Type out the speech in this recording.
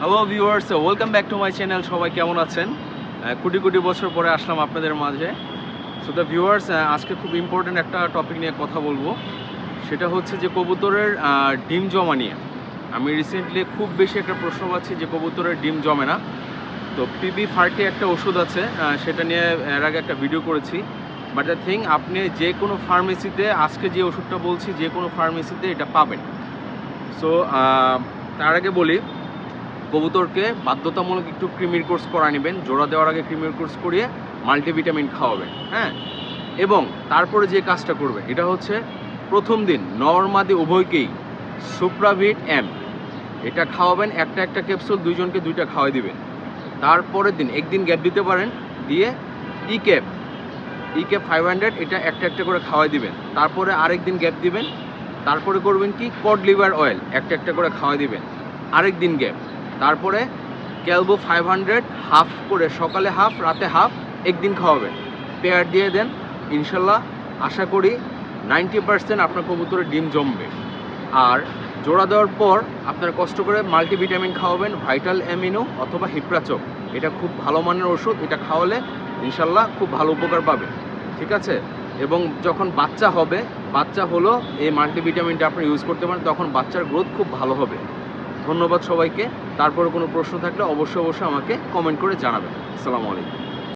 Hello viewers welcome back to my channel সবাই কেমন আছেন? কোটি কোটি বছর পরে আসলাম আপনাদের মাঝে। সো দ্য ভিউয়ার্স আজকে খুব ইম্পর্টেন্ট একটা টপিক নিয়ে কথা বলব। সেটা হচ্ছে যে কবুতরের ডিম জমা নিয়ে। আমি রিসেন্টলি খুব বেশি একটা প্রশ্ন পাচ্ছি যে কবুতরের ডিম জমে না। তো পিবি ফার্টি একটা ওষুধ আছে সেটা নিয়ে এর আগে একটা ভিডিও করেছি। বাট দ্য থিং আপনি যে কোনো ফার্মেসিতে আজকে যে ওষুধটা বলছি, যে কোনো ফার্মেসিতে এটা পাবেন। সো তার আগে বলি কবুতরকে বাধ্যতামূলক একটু ক্রিমির কোর্স করা নেবেন, জোড়া দেওয়ার আগে ক্রিমির কোর্স করিয়ে মাল্টিভিটামিন খাওয়াবেন হ্যাঁ? এবং তারপরে যে কাজটা করবে এটা হচ্ছে প্রথম দিন, নর্মাদি উভয়কেই সুপ্রাভিট এম এটা খাওয়াবেন, একটা একটা ক্যাপসুল দুইজনকে দুইটা খাওয়াই দিবেন। তারপরের দিন, একদিন গ্যাপ দিতে পারেন, দিয়ে E cap E cap five hundred এটা একটা একটা করে খাওয়াই দিবেন। তারপরে আরেক দিন গ্যাপ দিবেন, তারপরে করবেন কি? কড লিভার অয়েল একটা একটা করে খাওয়াই দিবেন। আরেক দিন গ্যাপ তারপরে ক্যালবো ফাইভ হান্ড্রেড হাফ করে সকালে হাফ রাতে হাফ একদিন খাওয়াবেন পেয়ার দিয়ে দেন, ইনশাল্লাহ, আশা করি নাইনটি পার্সেন্ট আপনার কবুতরের ডিম জমবে। আর জোড়া দেওয়ার পর আপনার কষ্ট করে মাল্টিভিটামিন খাওয়াবেন ভাইটাল অ্যামিনো অথবা হিপ্রাচক। এটা খুব ভালো মানের ওষুধ, এটা খাওয়ালে ইনশাল্লাহ খুব ভালো উপকার পাবে ঠিক আছে? এবং যখন বাচ্চা হবে, বাচ্চা হলো এই মাল্টিভিটামিনটা আপনি ইউজ করতে পারেন, তখন বাচ্চার গ্রোথ খুব ভালো হবে। ধন্যবাদ সবাইকে। তারপরে কোনো প্রশ্ন থাকলে অবশ্যই অবশ্যই আমাকে কমেন্ট করে জানাবেন। আসসালামু আলাইকুম।